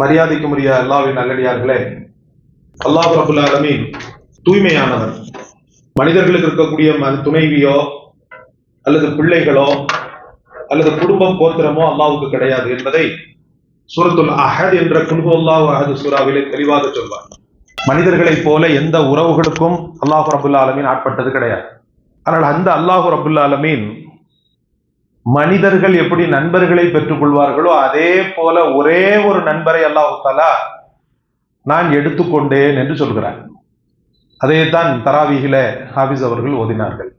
மரியாதைக்குரிய அல்லாவின் நல்லடியார்களே. அல்லாஹ் ரபுல் ஆலமீன் தூய்மையானவன் மனிதர்களுக்கு இருக்கக்கூடிய துணைவியோ அல்லது பிள்ளைகளோ அல்லது குடும்பம் கோத்திரமோ அல்லாவுக்கு கிடையாது என்பதை சூரத்துல் அஹத் என்ற குல்ஹு அல்லாஹ் அஹது சூறாவிலே தெளிவாக சொல்வார். மனிதர்களைப் போல எந்த உறவுகளுக்கும் அல்லாஹு ரபுல்லா ஆலமீன் ஆட்பட்டது கிடையாது. ஆனால் அந்த அல்லாஹு ரபுல்லா ஆலமீன் மனிதர்கள் எப்படி நண்பர்களை பெற்றுக் கொள்வார்களோ அதே போல ஒரே ஒரு நண்பரை அல்லாஹாலா நான் எடுத்துக்கொண்டேன் என்று சொல்கிறார். அதைத்தான் தராவிகில ஹாபிஸ் அவர்கள் ஓதினார்கள்.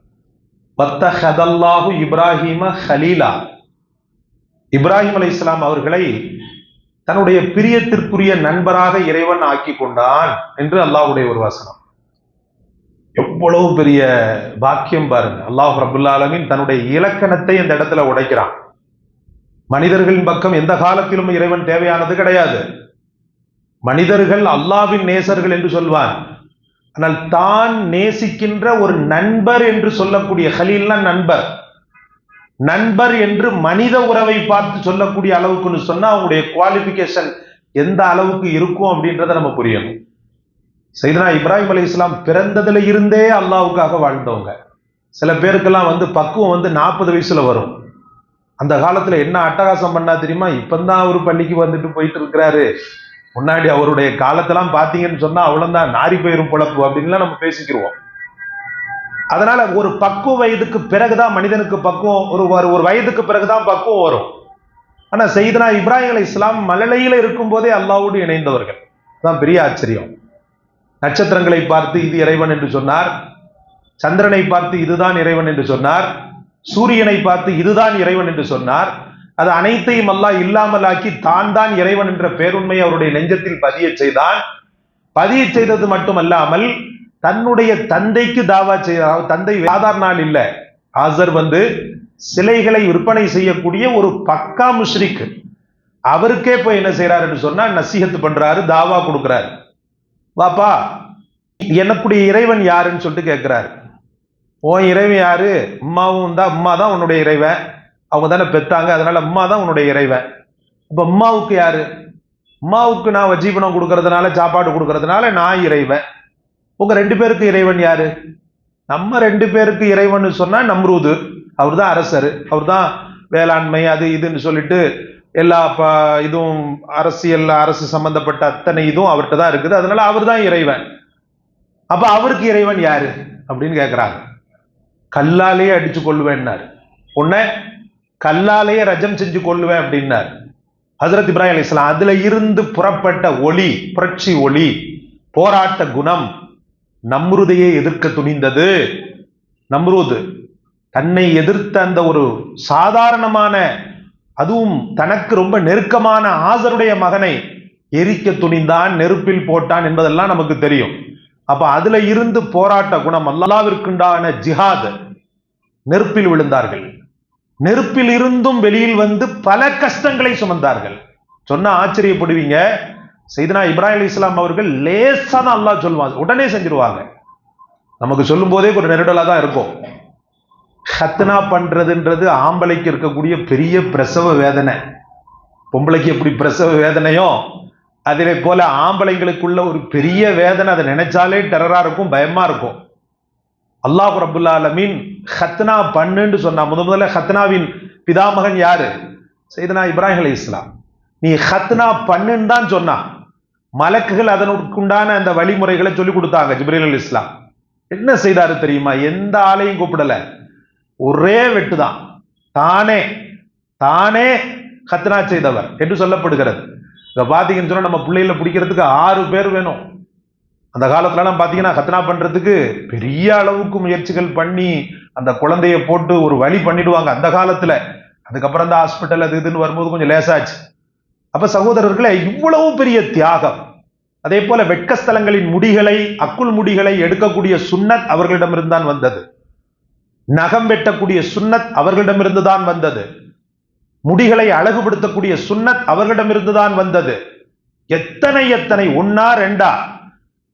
பத்தஹதல்லாஹு இப்ராஹிம ஹலீலா. இப்ராஹிம் அலை இஸ்லாம் அவர்களை தன்னுடைய பிரியத்திற்குரிய நண்பராக இறைவன் ஆக்கி கொண்டான் என்று அல்லாஹுடைய ஒரு வசனம். எவ்வளவு பெரிய பாக்கியம் பாருங்க. அல்லாஹ் ரபுல்லாலமின் தன்னுடைய இலக்கணத்தை இந்த இடத்துல உடைக்கிறான். மனிதர்களின் பக்கம் எந்த காலத்திலும் இறைவன் தேவையானது கிடையாது. மனிதர்கள் அல்லாவின் நேசர்கள் என்று சொல்வான் ஆனால் தான் நேசிக்கின்ற ஒரு நண்பர் என்று சொல்லக்கூடிய ஹலீல்னா நண்பர். நண்பர் என்று மனித உறவை பார்த்து சொல்லக்கூடிய அளவுக்குன்னு சொன்னா அவங்களுடைய குவாலிபிகேஷன் எந்த அளவுக்கு இருக்கும் அப்படின்றத நம்ம புரியணும். சைதனா இப்ராஹிம் அலி இஸ்லாம் பிறந்ததுல இருந்தே அல்லாவுக்காக வாழ்ந்தவங்க. சில பேருக்கெல்லாம் வந்து பக்குவம் வந்து நாற்பது வயசுல வரும். அந்த காலத்துல என்ன அட்டகாசம் பண்ணா தெரியுமா? இப்பந்தான் அவர் பள்ளிக்கு வந்துட்டு போயிட்டு இருக்கிறாரு முன்னாடி அவருடைய காலத்தெல்லாம் பாத்தீங்கன்னு சொன்னா அவ்வளவுதான் நாரி போயிரும் பொழப்பு அப்படின்லாம் நம்ம பேசிக்கிருவோம். அதனால ஒரு பக்குவ வயதுக்கு பிறகுதான் மனிதனுக்கு பக்குவம் ஒரு ஒரு- ஒரு வயதுக்கு பிறகுதான் பக்குவம் வரும். ஆனா செய்தனா இப்ராஹிம் அலி இஸ்லாம் மழலையில இருக்கும் போதே அல்லாவோடு இணைந்தவர்கள். தான் பெரிய ஆச்சரியம். நட்சத்திரங்களை பார்த்து இது இறைவன் என்று சொன்னார். சந்திரனை பார்த்து இதுதான் இறைவன் என்று சொன்னார். சூரியனை பார்த்து இதுதான் இறைவன் என்று சொன்னார். அது அனைத்தையும் அல்லாஹ் இல்லாமலாக்கி தான் தான் இறைவன் என்ற பேருண்மையை அவருடைய நெஞ்சத்தில் பதிய செய்தான். பதிய செய்தது மட்டுமல்லாமல் தன்னுடைய தந்தைக்கு தாவா செய்த தந்தை சாதாரண நாள் இல்லை. ஆசர் வந்து சிலைகளை விற்பனை செய்யக்கூடிய ஒரு பக்கா முஷ்ரிக் அவருக்கே போய் என்ன செய்யறாரு என்று சொன்னா நசீகத்து பண்றாரு தாவா கொடுக்கிறாரு. வாப்பா எனக்குடைய இறைவன் யாருன்னு சொல்லிட்டு கேட்குறாரு உன் இறைவன் யாரு? அம்மாவும் தான் அம்மா தான் உன்னுடைய இறைவன். அவங்க தானே பெத்தாங்க அதனால அம்மா தான் உன்னுடைய இறைவன். இப்போ அம்மாவுக்கு யாரு? அம்மாவுக்கு நான் ஜீவனம் கொடுக்கறதுனால சாப்பாடு கொடுக்கறதுனால நான் இறைவன். உங்க ரெண்டு பேருக்கு இறைவன் யாரு? நம்ம ரெண்டு பேருக்கு இறைவன் சொன்னா நம்ரூது. அவர் தான் அரசர். அவர் தான் வேளாண்மை அது இதுன்னு சொல்லிட்டு எல்லா ப- இதுவும் அரசியல் அரசு சம்பந்தப்பட்ட அத்தனை இதுவும் அவர்கிட்ட தான் இருக்குது. அதனால அவர் தான் இறைவன். அப்ப அவருக்கு இறைவன் யாரு? அப்படின்னு கேட்கிறாங்க கல்லாலேயே அடிச்சு கொள்ளுவேன்னாரு உன்ன கல்லாலேயே ரஜம் செஞ்சு கொள்ளுவேன் அப்படின்னாரு. ஹசரத் இப்ராஹிம் அலைஹிஸ்ஸலாம் அதுல இருந்து புறப்பட்ட ஒளி புரட்சி ஒளி போராட்ட குணம் நம்ருதையை எதிர்க்க துணிந்தது. நம்ருது தன்னை எதிர்த்த அந்த ஒரு சாதாரணமான அதுவும் தனக்கு ரொம்ப நெருக்கமான ஆசருடைய மகனை எரிக்க துணிந்தான் நெருப்பில் போட்டான் என்பதெல்லாம் நமக்கு தெரியும். அப்ப அதுல இருந்து போராட்ட குணம் அல்லாவிற்குண்டான ஜிஹாத் நெருப்பில் விழுந்தார்கள். நெருப்பில் இருந்தும் வெளியில் வந்து பல கஷ்டங்களை சுமந்தார்கள். சொன்னா ஆச்சரியப்படுவீங்க. செய்தனா இப்ராஹிம் இஸ்லாம் அவர்கள் லேசா தான் அல்லாஹ் சொல்லுவாங்க உடனே செஞ்சிருவாங்க. நமக்கு சொல்லும் போதே ஒரு நெருடலா தான் இருக்கும். ஹத்னா பண்ணுறதுன்றது ஆம்பளைக்கு இருக்கக்கூடிய பெரிய பிரசவ வேதனை. பொம்பளைக்கு எப்படி பிரசவ வேதனையோ அதே போல ஆம்பளைங்களுக்குள்ள ஒரு பெரிய வேதனை அதை நினைச்சாலே டெரராக இருக்கும் பயமாக இருக்கும். அல்லாஹ் ரபுல்லா அலமீன் ஹத்னா பண்ணுன்னு சொன்னா முத முதல்ல ஹத்னாவின் பிதாமகன் யாரு? செய்தனா இப்ராஹிம் அலி இஸ்லாம் நீ ஹத்னா பண்ணுன்னு தான் சொன்னா மலக்குகள் அதனுக்குண்டான அந்த வழிமுறைகளை சொல்லி கொடுத்தாங்க ஜிப்ரீல் அலி இஸ்லாம் என்ன செய்தாரு தெரியுமா? எந்த ஆளையும் கூப்பிடல. ஒரே வெட்டு தான் தானே தானே கத்னா செய்தவர் என்று சொல்லப்படுகிறது. இங்க பார்த்தீங்கன்னு சொன்னால் நம்ம பிள்ளைகளை பிடிக்கிறதுக்கு ஆறு பேர் வேணும். அந்த காலத்துலலாம் பார்த்தீங்கன்னா கத்னா பண்ணுறதுக்கு பெரிய அளவுக்கு முயற்சிகள் பண்ணி அந்த குழந்தைய போட்டு ஒரு வழி பண்ணிடுவாங்க அந்த காலத்தில். அதுக்கப்புறம் தான் ஹாஸ்பிட்டல் அது இதுன்னு வரும்போது கொஞ்சம் லேசாச்சு. அப்போ சகோதரர்களே இவ்வளவு பெரிய தியாகம். அதே போல வெட்கஸ்தலங்களின் முடிகளை அக்குள் முடிகளை எடுக்கக்கூடிய சுன்னத் அவர்களிடமிருந்தான் வந்தது. நகம் வெட்டக்கூடிய சுன்னத் அவர்களிடமிருந்து தான் வந்தது. முடிகளை அழகுபடுத்தக்கூடிய சுன்னத் அவர்களிடமிருந்து தான் வந்தது. எத்தனை எத்தனை ஒன்னா ரெண்டா?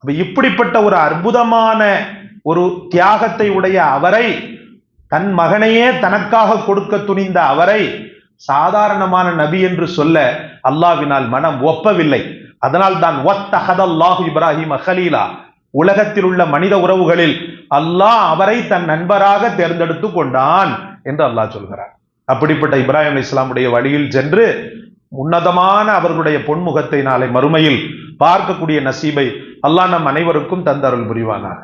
இப்படிப்பட்ட ஒரு அற்புதமான ஒரு தியாகத்தை உடைய அவரை தன் மகனையே தனக்காக கொடுக்க துணிந்த அவரை சாதாரணமான நபி என்று சொல்ல அல்லாவினால் மனம் ஒப்பவில்லை. அதனால் தான் ஒத்தஹதல்லாஹு இப்ராஹிம் அஹலீலா உலகத்தில் உள்ள மனித உறவுகளில் அல்லாஹ் அவரை தன் நண்பராக தேர்ந்தெடுத்து கொண்டான் என்று அல்லாஹ் சொல்கிறார். அப்படிப்பட்ட இப்ராஹிம் இஸ்லாமுடைய வழியில் சென்று உன்னதமான அவர்களுடைய பொன்முகத்தை நாளை மறுமையில் பார்க்கக்கூடிய நசீபை அல்லாஹ் நம் அனைவருக்கும் தந்தருள் புரிவானாக.